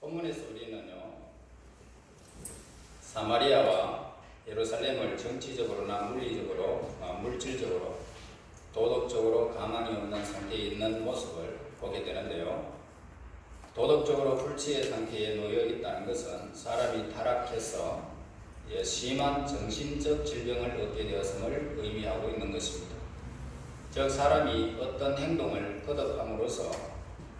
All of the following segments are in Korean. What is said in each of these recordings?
본문에서 우리는요 사마리아와 예루살렘을 정치적으로나 물리적으로 아, 물질적으로 도덕적으로 가망이 없는 상태에 있는 모습을 보게 되는데요. 도덕적으로 불치의 상태에 놓여 있다는 것은 사람이 타락해서 예, 심한 정신적 질병을 얻게 되었음을 의미하고 있는 것입니다. 즉 사람이 어떤 행동을 거듭함으로써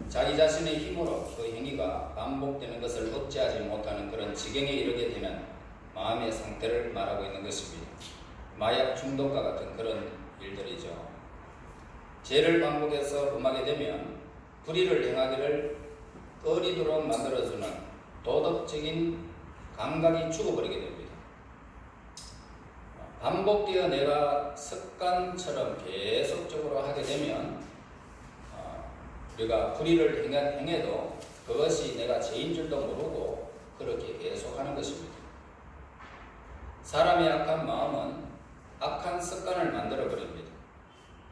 자기 자신의 힘으로 그 행위가 반복되는 것을 억제하지 못하는 그런 지경에 이르게 되는 마음의 상태를 말하고 있는 것입니다. 마약 중독과 같은 그런 일들이죠. 죄를 반복해서 범하게 되면 불의를 행하기를 꺼리도록 만들어주는 도덕적인 감각이 죽어버리게 됩니다. 반복되어 내가 습관처럼 계속적으로 하게 되면 어, 우리가 불의를 행해- 행해도 그것이 내가 죄인 줄도 모르고 그렇게 계속하는 것입니다. 사람의 악한 마음은 악한 습관을 만들어 버립니다.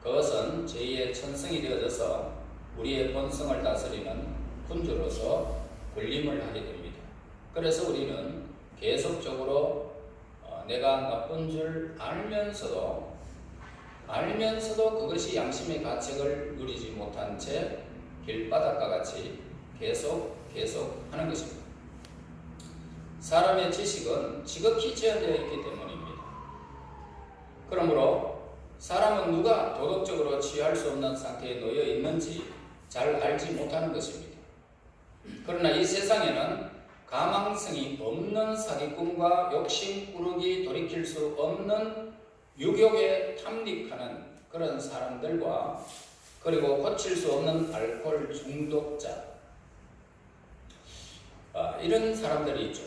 그것은 죄의 천성이 되어져서 우리의 본성을 다스리는 군주로서 군림을 하게 됩니다. 그래서 우리는 계속적으로 어, 내가 나쁜 줄 알면서도 알면서도 그것이 양심의 가책을 누리지 못한 채 길바닥과 같이 계속 계속 하는 것입니다. 사람의 지식은 지극히 제한되어 있기 때문입니다. 그러므로 사람은 누가 도덕적으로 취할 수 없는 상태에 놓여 있는지 잘 알지 못하는 것입니다. 그러나 이 세상에는 가망성이 없는 사기꾼과 욕심 꾸러기 돌이킬 수 없는 유욕에 탐닉하는 그런 사람들과 그리고 고칠 수 없는 알코올 중독자 아, 이런 사람들이 있죠.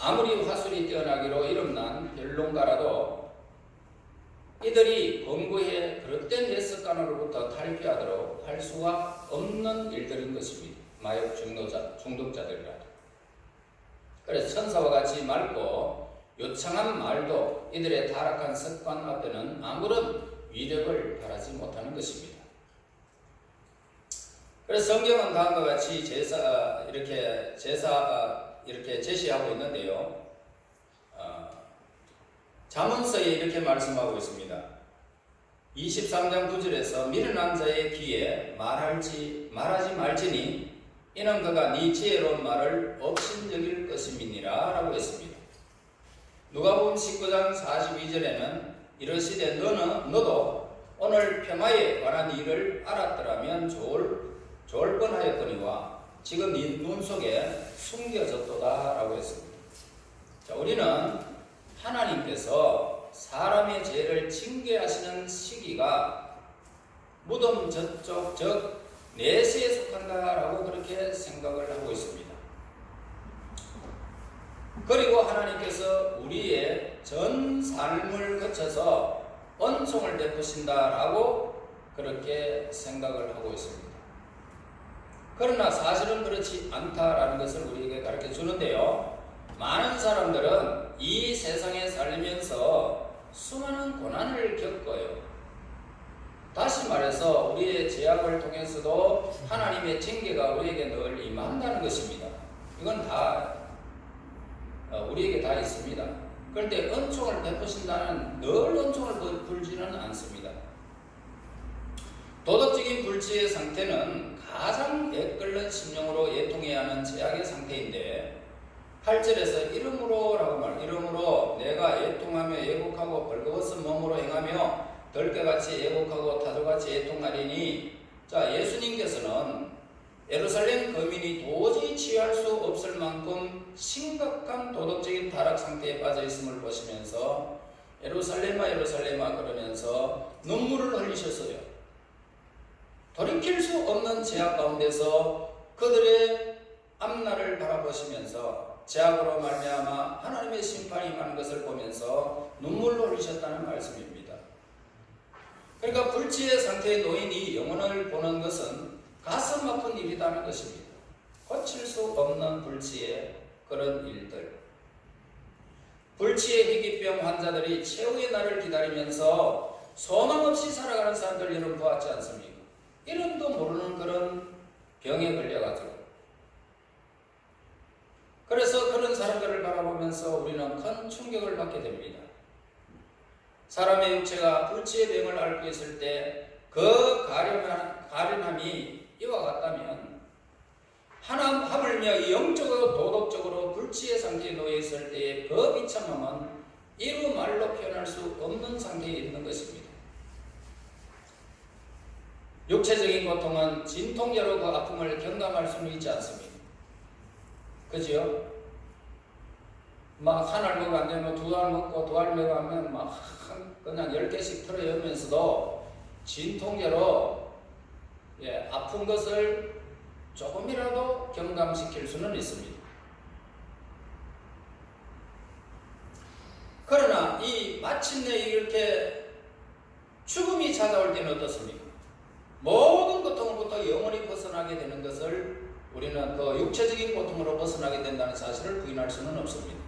아무리 화술이 뛰어나기로 이름난 변론가라도 이들이 권고에 그릇된 옛 습관으로부터 탈피하도록 할 수가 없는 일들인 것입니다. 마약 중독자, 중독자들이라도. 그래서 천사와 같이 맑고 요창한 말도 이들의 타락한 습관 앞에는 아무런 위력을 발하지 못하는 것입니다. 그래서 성경은 다음과 같이 제사 이렇게 제사 이렇게 제시하고 있는데요. 어, 자문서에 이렇게 말씀하고 있습니다. 23장 9절에서 미련한 자의 귀에 말할지 말하지 말지니 이는 그가 네 지혜로운 말을 업신여길 것임이니라 라고 했습니다. 누가복음 19장 42절에는 이러시되 너는 너도 오늘 평화에 관한 일을 알았더라면 좋을 좋을 뻔하였거니와 지금 네 눈 속에 숨겨졌도다 라고 했습니다. 자, 우리는 하나님께서 사람의 죄를 징계하시는 시기가 무덤 저쪽 즉 내세에 속한다라고 그렇게 생각을 하고 있습니다. 그리고 하나님께서 우리의 전 삶을 거쳐서恩총을 베푸신다라고 그렇게 생각을 하고 있습니다. 그러나 사실은 그렇지 않다라는 것을 우리에게 가르쳐 주는데요. 많은 사람들은 이 세상에 살면서 수많은 고난을 겪어요. 다시 말해서 우리의 제약을 통해서도 하나님의 징계가 우리에게 늘 임한다는 것입니다. 이건 다 어, 우리에게 다 있습니다. 그런데 은총을 베푸신다는 늘 은총을 불지는 않습니다. 도덕적인 불치의 상태는 가장 애끓는 심령으로 예통해야 하는 제약의 상태인데 8절에서 이름으로 라고 말 이름으로 내가 예통하며 예곡하고 벌거벗은 몸으로 행하며 덜깨같이 예곡하고 타조같이 예통하리니 자 예수님께서는 예루살렘 거민이 도저히 취할 수 없을 만큼 심각한 도덕적인 타락 상태에 빠져 있음을 보시면서 예루살렘아 예루살렘아 그러면서 눈물을 흘리셨어요. 돌이킬 수 없는 제약 가운데서 그들의 앞날을 바라보시면서 제약으로 말미암아 하나님의 심판이 임하는 것을 보면서 눈물로 흘리셨다는 말씀입니다. 그러니까 불지의 상태의 노인이 영혼을 보는 것은 가슴 아픈 일이라는 것입니다. 고칠 수 없는 불치의 그런 일들. 불치의 희귀병 환자들이 최후의 날을 기다리면서 소망 없이 살아가는 사람들 여러분 보았지 않습니까? 이름도 모르는 그런 병에 걸려가지고 바라보면서 우리는 큰 충격을 받게 됩니다. 사람의 육체가 불치의 병을 앓고 있을 때 그 가련함이 이와 같다면 하나 하물며 영적으로 도덕적으로 불치의 상태에 놓여 있을 때의 그 비참함은 이루 말로 표현할 수 없는 상태에 있는 것입니다. 육체적인 고통은 진통제로 그 아픔을 경감할 수는 있지 않습니다. 그죠? 막 한 알 먹으면 안 되면 두 알 먹고 두 알 먹으면 막 그냥 열 개씩 털어여면서도 진통제로 예, 아픈 것을 조금이라도 경감시킬 수는 있습니다. 그러나 이 마침내 이렇게 죽음이 찾아올 때는 어떻습니까? 모든 고통으로부터 영원히 벗어나게 되는 것을 우리는 그 육체적인 고통으로 벗어나게 된다는 사실을 부인할 수는 없습니다.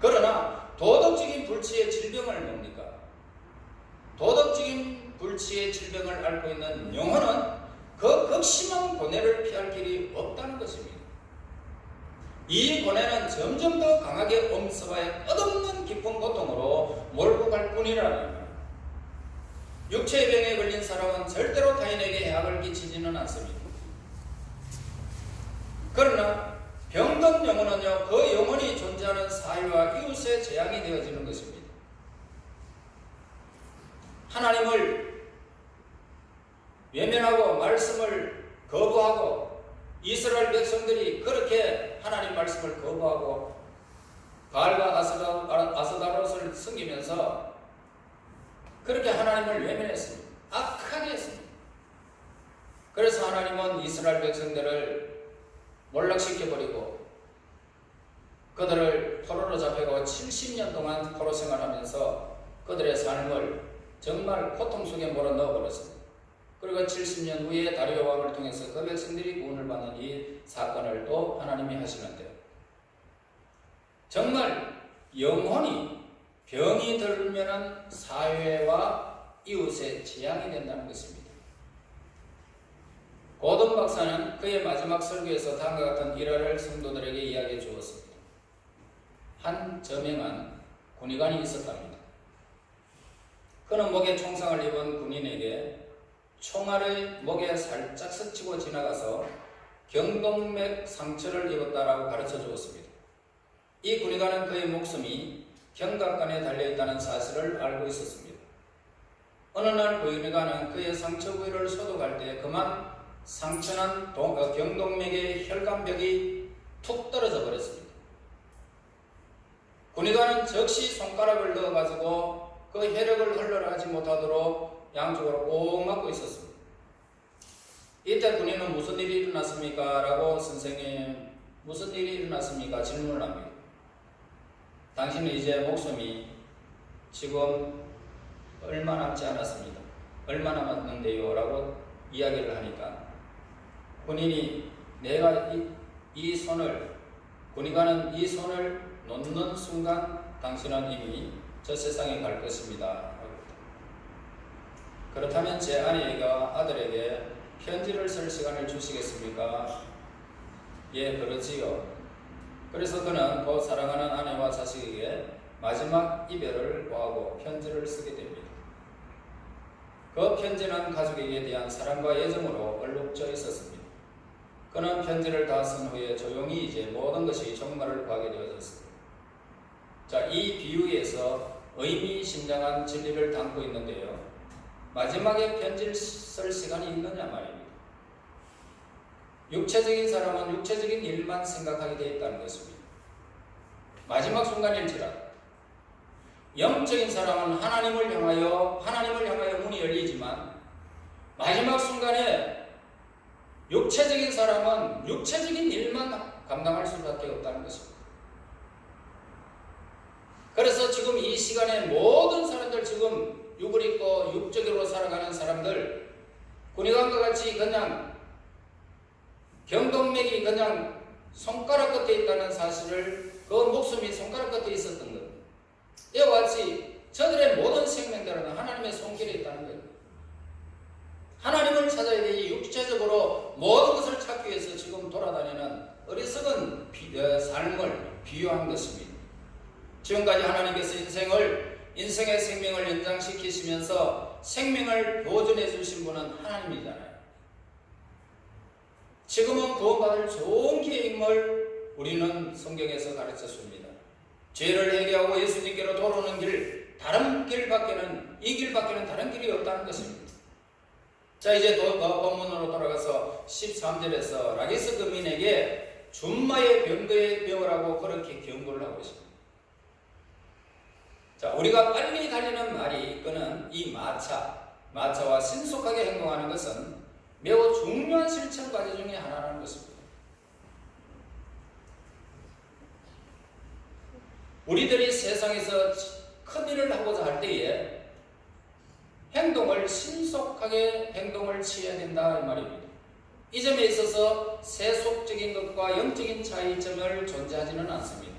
그러나 도덕적인 불치의 질병을 뭡니까? 도덕적인 불치의 질병을 앓고 있는 영혼은 그 극심한 고뇌를 피할 길이 없다는 것입니다. 이 고뇌는 점점 더 강하게 엄습하여 끝없는 깊은 고통으로 몰고 갈 뿐이라는. 육체의 병에 걸린 사람은 절대로 타인에게 해악을 끼치지는 않습니다. 그러나 병든 영혼은요, 그 영혼이 존재하는 사회와 이웃에 재앙이 되어지는 것입니다. 하나님을 외면하고 말씀을 거부하고 이스라엘 백성들이 그렇게 하나님 말씀을 거부하고 바알과 아스다- 아스다롯을 섬기면서 그렇게 하나님을 외면했습니다. 악하게 했습니다. 그래서 하나님은 이스라엘 백성들을 몰락시켜버리고 그들을 포로로 잡혀고 70년 동안 포로 생활하면서 그들의 삶을 정말 고통 속에 몰아넣어버렸습니다. 그리고 70년 후에 다리오 왕을 통해서 그 백성들이 구원을 받는 이 사건을 또 하나님이 하시는데요. 정말 영혼이 병이 들면은 사회와 이웃의 재앙이 된다는 것입니다. 고든 박사는 그의 마지막 설교에서 다음과 같은 일화를 성도들에게 이야기해 주었습니다. 한 저명한 군의관이 있었답니다. 그는 목에 총상을 입은 군인에게 총알을 목에 살짝 스치고 지나가서 경동맥 상처를 입었다라고 가르쳐 주었습니다. 이 군의관은 그의 목숨이 경각관에 달려있다는 사실을 알고 있었습니다. 어느 날 군의관은 그의 상처 부위를 소독할 때 그만 상처난 동- 어, 경동맥의 혈관벽이 툭 떨어져 버렸습니다. 군의관은 즉시 손가락을 넣어가지고 그 혈액을 흘러나가지 못하도록 양쪽으로 꼭 막고 있었습니다. 이때 군인은 무슨 일이 일어났습니까? 라고 선생님 무슨 일이 일어났습니까? 질문을 합니다. 당신은 이제 목숨이 지금 얼마 남지 않았습니다. 얼마 남았는데요? 라고 이야기를 하니까 군인이 내가 이, 이 손을 군의관은 이 손을 놓는 순간 당신은 이미 저 세상에 갈 것입니다. 그렇다면 제 아내가 아들에게 편지를 쓸 시간을 주시겠습니까? 예, 그러지요. 그래서 그는 그 사랑하는 아내와 자식에게 마지막 이별을 고하고 편지를 쓰게 됩니다. 그 편지는 가족에게 대한 사랑과 애정으로 얼룩져 있었습니다. 그는 편지를 다 쓴 후에 조용히 이제 모든 것이 종말을 구하게 되어졌습니다. 자, 이 비유에서 의미심장한 진리를 담고 있는데요. 마지막에 편지를 쓸 시간이 있느냐 말입니다. 육체적인 사람은 육체적인 일만 생각하게 되어 있다는 것입니다. 마지막 순간일지라도 영적인 사람은 하나님을 향하여 하나님을 향하여 문이 열리지만 마지막 순간에 육체적인 사람은 육체적인 일만 감당할 수밖에 없다는 것입니다. 그래서 지금 이 시간에 모든 사람들 지금 육을 입고 육적으로 살아가는 사람들 군의관과 같이 그냥 경동맥이 그냥 손가락 끝에 있다는 사실을 그 목숨이 손가락 끝에 있었던 것. 이와 같이 저들의 모든 생명들은 하나님의 손길에 있다는 거예요. 하나님을 찾아야 되지 육체적으로 모든 것을 찾기 위해서 지금 돌아다니는 어리석은 비- 어, 삶을 비유한 것입니다. 지금까지 하나님께서 인생을 인생의 생명을 연장시키시면서 생명을 보존해 주신 분은 하나님이잖아요. 지금은 구원받을 좋은 기회임을 우리는 성경에서 가르쳐 줍니다. 죄를 회개하고 예수님께로 돌아오는 길, 다른 길밖에는 이 길밖에는 다른 길이 없다는 것입니다. 자 이제 도, 어, 본문으로 돌아가서 13절에서 라기스 금인에게 준마의 병거에 병을 그렇게 경고를 하고 있습니다. 자 우리가 빨리 달리는 말이 이끄는 이 마차, 마차와 신속하게 행동하는 것은 매우 중요한 실천 과제 중에 하나라는 것입니다. 우리들이 세상에서 큰 일을 하고자 할 때에 행동을 신속하게 행동을 취해야 된다 이 말입니다. 이 점에 있어서 세속적인 것과 영적인 차이점을 존재하지는 않습니다.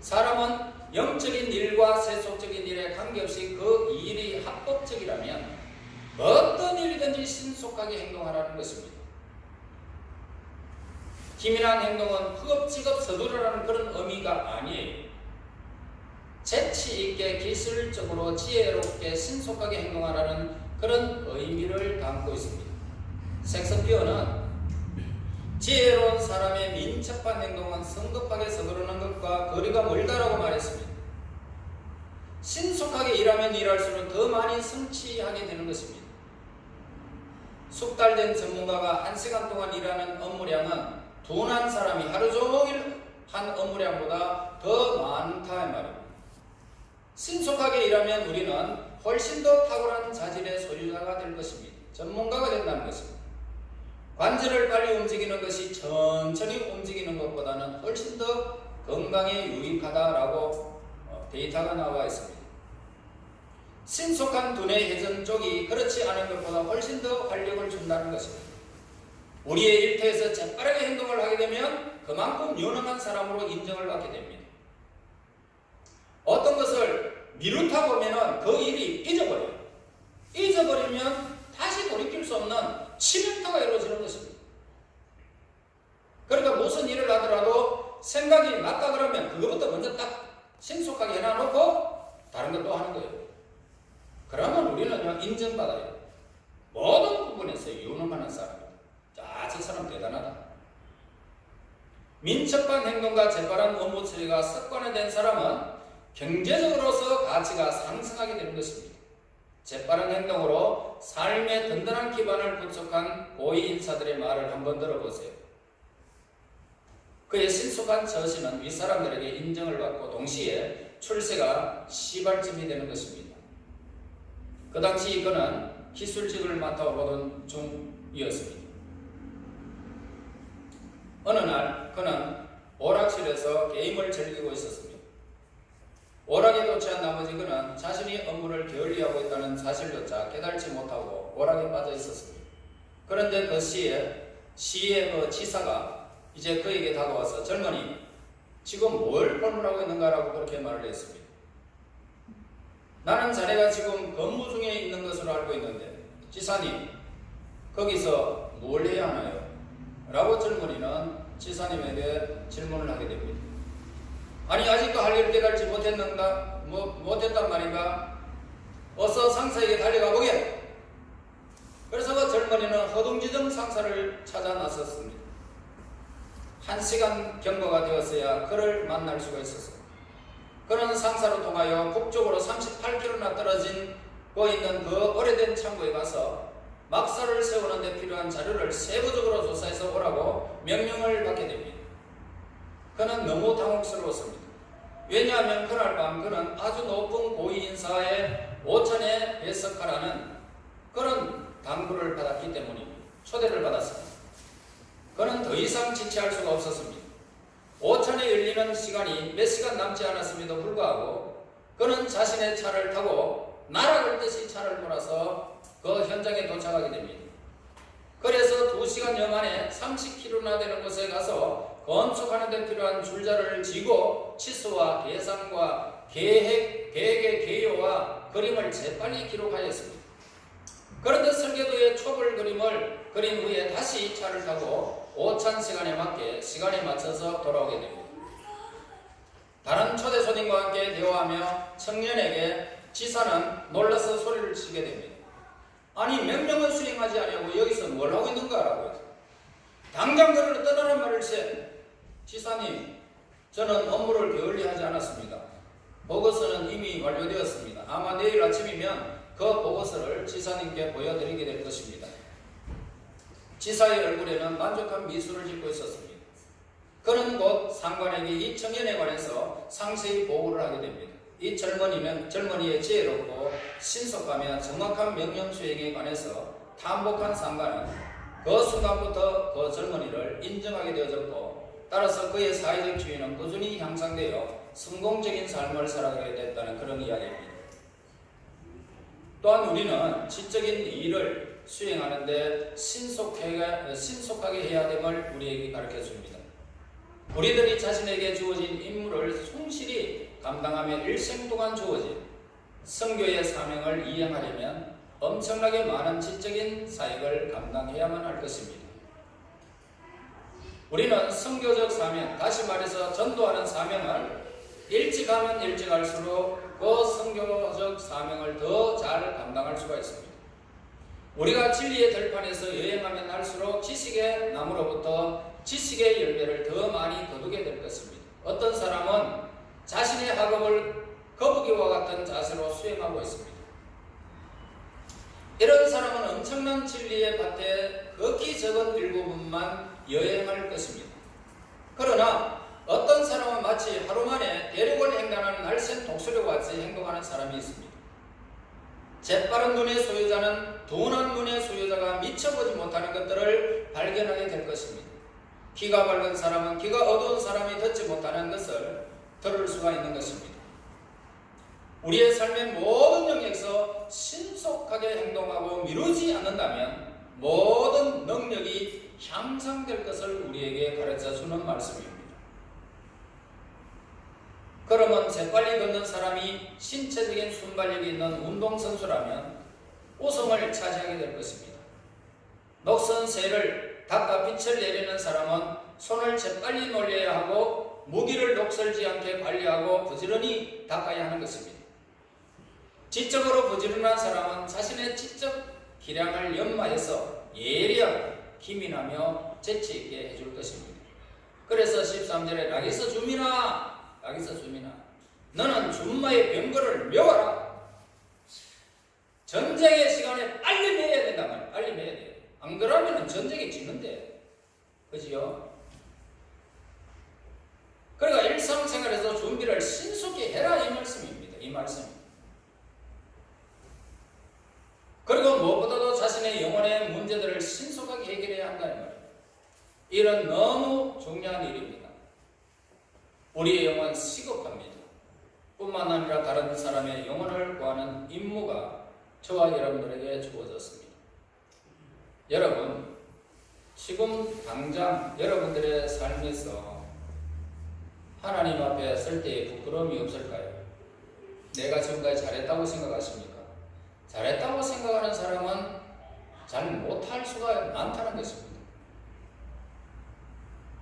사람은 영적인 일과 세속적인 일에 관계없이 그 일이 합법적이라면 어떤 일이든지 신속하게 행동하라는 것입니다. 기민한 행동은 흑업직업 서두르라는 그런 의미가 아니에요. 재치 있게 기술적으로 지혜롭게 신속하게 행동하라는 그런 의미를 담고 있습니다. 섹스피어는 지혜로운 사람의 민첩한 행동은 성급하게 서두르는 것과 거리가 멀다라고 말했습니다. 신속하게 일하면 일할수록 더 많이 성취하게 되는 것입니다. 숙달된 전문가가 한 시간 동안 일하는 업무량은 둔한 사람이 하루 종일 한 업무량보다 더 많다 이 말입니다. 신속하게 일하면 우리는 훨씬 더 탁월한 자질의 소유자가 될 것입니다. 전문가가 된다는 것입니다. 관절을 빨리 움직이는 것이 천천히 움직이는 것보다는 훨씬 더 건강에 유익하다라고 어, 데이터가 나와 있습니다. 신속한 두뇌 회전 쪽이 그렇지 않은 것보다 훨씬 더 활력을 준다는 것입니다. 우리의 일터에서 재빠르게 행동을 하게 되면 그만큼 유능한 사람으로 인정을 받게 됩니다. 어떤 것을 미루다 보면은 그 일이 잊어버려요. 잊어버리면 다시 돌이킬 수 없는 치명타가 이루어지는 것입니다. 그러니까 무슨 일을 하더라도 생각이 맞다 그러면 그것부터 먼저 딱 신속하게 해놔놓고 다른 것도 하는 거예요. 그러면 우리는 인정받아요. 모든 부분에서 유능한 사람이다. 자, 저 사람 대단하다. 민첩한 행동과 재빠른 업무 처리가 습관화된 사람은 경제적으로서 가치가 상승하게 되는 것입니다. 재빠른 행동으로 삶의 든든한 기반을 구축한 고위 인사들의 말을 한번 들어보세요. 그의 신속한 처신은 윗사람들에게 인정을 받고 동시에 출세가 시발점이 되는 것입니다. 그 당시 그는 기술직을 맡아오던 중이었습니다. 어느 날 그는 오락실에서 게임을 즐기고 있었습니다. 오락에 도취한 나머지 그는 자신이 업무를 게을리하고 있다는 사실조차 깨달지 못하고 오락에 빠져 있었습니다. 그런데 그 시에 시의 그 지사가 이제 그에게 다가와서 젊은이 지금 뭘 본문하고 있는가라고 그렇게 말을 했습니다. 나는 자네가 지금 근무 중에 있는 것으로 알고 있는데 지사님 거기서 뭘 해야 하나요? 라고 젊은이는 지사님에게 질문을 하게 됩니다. 아니 아직도 할 일을 깨달지 못했는가? 뭐 못했단 말인가? 어서 상사에게 달려가 보게. 그래서 그 젊은이는 허둥지둥 상사를 찾아 나섰습니다. 한 시간 경과가 되었어야 그를 만날 수가 있었습니다. 그는 상사로 통하여 북쪽으로 38km나 떨어진 거 있는 그 오래된 창고에 가서 막사를 세우는 데 필요한 자료를 세부적으로 조사해서 오라고 명령을 받게 됩니다. 그는 너무 당혹스러웠습니다. 왜냐하면 그날 밤 그는 아주 높은 고위 인사의 오천에 배석하라는 그런 당부를 받았기 때문입니다. 초대를 받았습니다. 그는 더 이상 지체할 수가 없었습니다. 오천에 열리는 시간이 몇 시간 남지 않았음에도 불구하고 그는 자신의 차를 타고 날아갈 듯이 차를 몰아서 그 현장에 도착하게 됩니다. 그래서 2시간여 만에 30km나 되는 곳에 가서 건축하는 데 필요한 줄자를 쥐고 치수와 계산과 계획, 계획의 개요와 그림을 재빨리 기록하였습니다. 그런데 설계도의 촉을 그림을 그린 후에 다시 차를 타고 오찬 시간에 맞게 시간에 맞춰서 돌아오게 됩니다. 다른 초대 손님과 함께 대화하며 청년에게 지사는 놀라서 소리를 치게 됩니다. 아니 명령을 수행하지 아니하고 여기서 뭘 하고 있는가라고 당장 그를 떠나는 말을 세 지사님 저는 업무를 게을리하지 않았습니다. 보고서는 이미 완료되었습니다. 아마 내일 아침이면 그 보고서를 지사님께 보여드리게 될 것입니다. 지사의 얼굴에는 만족한 미소를 짓고 있었습니다. 그는 곧 상관에게 이 청년에 관해서 상세히 보고를 하게 됩니다. 이 젊은이는 젊은이의 지혜롭고 신속하며 정확한 명령 수행에 관해서 탐복한 상관은 그 순간부터 그 젊은이를 인정하게 되어졌고 따라서 그의 사회적 지위는 꾸준히 향상되어 성공적인 삶을 살아가게 됐다는 그런 이야기입니다. 또한 우리는 지적인 일을 수행하는데 신속하게, 신속하게 해야 됨을 우리에게 가르쳐 줍니다. 우리들이 자신에게 주어진 임무를 충실히 감당하며 일생 동안 주어진 성교의 사명을 이행하려면 엄청나게 많은 지적인 사역을 감당해야만 할 것입니다. 우리는 성교적 사명, 다시 말해서 전도하는 사명을 일찍 하면 일찍 할수록 그 성교적 사명을 더 잘 감당할 수가 있습니다. 우리가 진리의 들판에서 여행하면 할수록 지식의 나무로부터 지식의 열매를 더 많이 거두게 될 것입니다. 어떤 사람은 자신의 학업을 거북이와 같은 자세로 수행하고 있습니다. 이런 사람은 엄청난 진리의 밭에 극히 적은 일부분만 여행할 것입니다. 그러나 어떤 사람은 마치 하루 만에 대륙을 횡단하는 날쌘 독수리와 같이 행동하는 사람이 있습니다. 재빠른 눈의 소유자는 둔한 눈의 소유자가 미쳐보지 못하는 것들을 발견하게 될 것입니다. 귀가 밝은 사람은 귀가 어두운 사람이 듣지 못하는 것을 들을 수가 있는 것입니다. 우리의 삶의 모든 영역에서 신속하게 행동하고 미루지 않는다면 모든 능력이 향상될 것을 우리에게 가르쳐 주는 말씀입니다. 그러면 재빨리 걷는 사람이 신체적인 순발력이 있는 운동선수라면 우승을 차지하게 될 것입니다. 녹슨 새를 닦아 빛을 내리는 사람은 손을 재빨리 놀려야 하고 무기를 녹슬지 않게 관리하고 부지런히 닦아야 하는 것입니다. 지적으로 부지런한 사람은 자신의 지적 기량을 연마해서 예리하고 기민하며 재치 있게 해줄 것입니다. 그래서 13절에 나기서 주민아 나기서 주민아 너는 준마의 병거를 메워라. 전쟁의 시간에 빨리 매야 된단 말이야 빨리 매야 돼 안 그러면 전쟁이 지는데. 그지요? 그러니까 일상생활에서 준비를 신속히 해라 이 말씀입니다. 이 말씀 그리고 무엇보다도 자신의 영혼의 문제들을 신속하게 해결해야 한다는 말이에요 이런 너무 중요한 일입니다 우리의 영혼 시급합니다. 뿐만 아니라 다른 사람의 영혼을 구하는 임무가 저와 여러분들에게 주어졌습니다. 여러분, 지금 당장 여러분들의 삶에서 하나님 앞에 설 때에 부끄러움이 없을까요? 내가 지금까지 잘했다고 생각하십니까? 잘했다고 생각하는 사람은 잘 못할 수가 많다는 것입니다.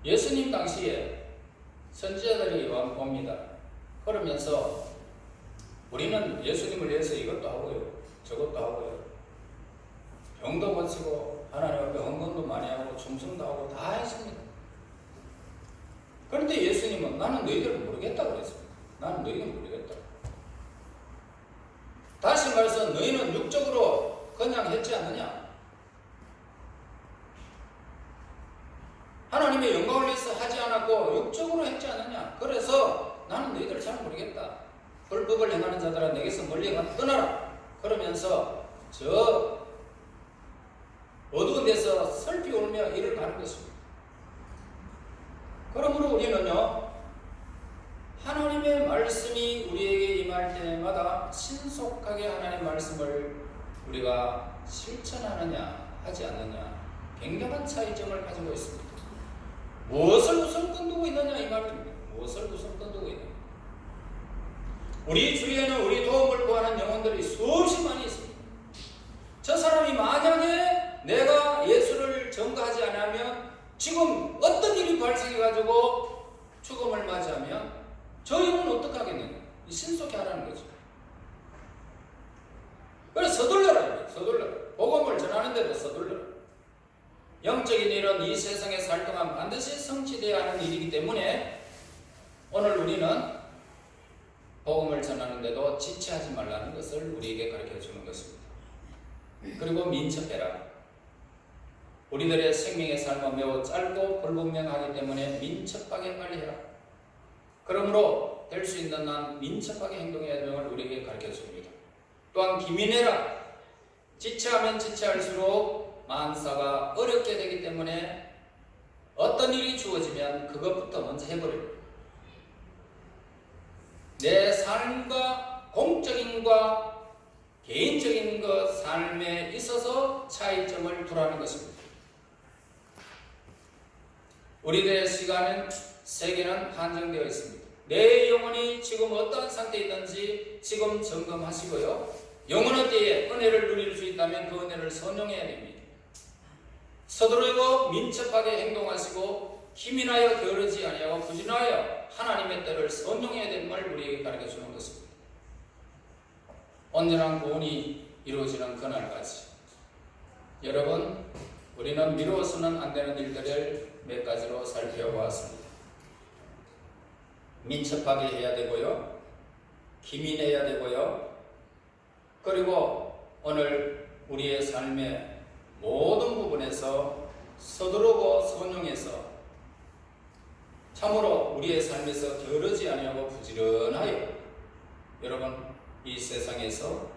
예수님 당시에 선지자들이 옵니다. 그러면서 우리는 예수님을 위해서 이것도 하고요. 저것도 하고요. 병도 고치고 하나님 앞에 헌금도 많이 하고 충성도 하고 다 했습니다. 그런데 예수님은 나는 너희들을 모르겠다고 그랬습니다. 나는 너희들 모르겠다. 다시 말해서 너희는 육적으로 그냥 했지 않느냐? 하나님의 영광을 위해서 하지 않았고 육적으로 했지 않느냐. 그래서 나는 너희들 잘 모르겠다. 불법을 행하는 자들아 내게서 멀리 떠나라. 그러면서 저 어두운 데서 슬피 울며 일을 가는 것입니다. 그러므로 우리는요, 하나님의 말씀이 우리에게 임할 때마다 신속하게 하나님의 말씀을 우리가 실천하느냐, 하지 않느냐, 굉장한 차이점을 가지고 있습니다. 무엇을 우선권 두고 있느냐 이 말입니다. 무엇을 우선권 두고 있느냐. 우리 주위에는 우리 도움을 구하는 영혼들이 수없이 많이 있습니다. 저 사람이 만약에 내가 예수를 전가하지 않으면 지금 어떤 일이 발생해가지고 죽음을 맞이하면 저 영은 어떻게 하겠느냐? 이 신속히 하라는 거죠. 그래서 서둘러라. 서둘러라. 복음을 전하는데도 서둘러라. 영적인 일은 이 세상에 살 동안 반드시 성취되어야 하는 일이기 때문에 오늘 우리는 복음을 전하는데도 지체하지 말라는 것을 우리에게 가르쳐 주는 것입니다. 그리고 민첩해라. 우리들의 생명의 삶은 매우 짧고 불분명하기 때문에 민첩하게 빨리 해라. 그러므로 될 수 있는 한 민첩하게 행동해야 걸 우리에게 가르쳐 줍니다. 또한 기민해라. 지체하면 지체할수록 만사가 어렵게 되기 때문에 어떤 일이 주어지면 그것부터 먼저 해버려요. 내 삶과 공적인과 개인적인 것 삶에 있어서 차이점을 두라는 것입니다. 우리들의 시간은 세계는 한정되어 있습니다. 내 영혼이 지금 어떠한 상태에 있는지 지금 점검하시고요. 영원한 때에 은혜를 누릴 수 있다면 그 은혜를 선용해야 됩니다. 서두르고 민첩하게 행동하시고 힘이나여 게으르지 아니하고 부진하여 하나님의 때를 선용해야 걸 우리에게 가르쳐 주는 것입니다. 온전한 구원이 이루어지는 그날까지 여러분 우리는 미루어서는 안 되는 일들을 몇 가지로 살펴보았습니다. 민첩하게 해야 되고요. 기민해야 되고요. 그리고 오늘 우리의 삶의 모든 부분에서 서두르고 선용해서 참으로 우리의 삶에서 게으르지 아니하고 부지런하여 여러분 이 세상에서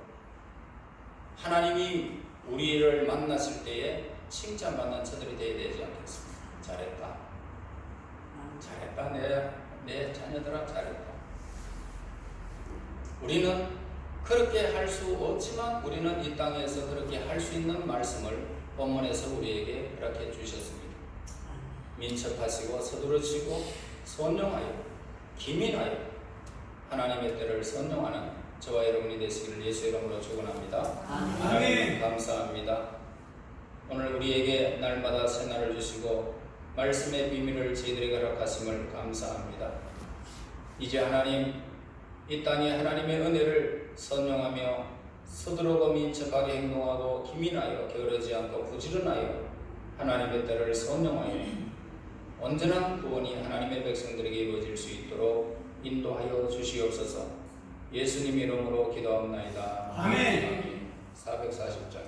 하나님이 우리를 만나실 때에 칭찬받는 처들이 되어야 되지 않겠습니까? 잘했다. 잘했다. 내, 내 자녀들아 잘했다. 우리는 그렇게 할 수 없지만 우리는 이 땅에서 그렇게 할 수 있는 말씀을 본문에서 우리에게 그렇게 주셨습니다. 민첩하시고 서두르시고 선용하여 기민하여 하나님의 때를 선용하는 저와 여러분이 되시기를 예수 이름으로 축원합니다. 아멘. 감사합니다. 오늘 우리에게 날마다 새날을 주시고 말씀의 비밀을 저희들에게 허락하심을 감사합니다. 이제 하나님 이 땅에 하나님의 은혜를 선용하며 서두르고 민첩하게 행동하고 기민하여 게으르지 않고 부지런하여 하나님의 때를 선용하여 온전한 구원이 하나님의 백성들에게 이루어질 수 있도록 인도하여 주시옵소서 예수님 이름으로 기도합나이다. 아멘. 440장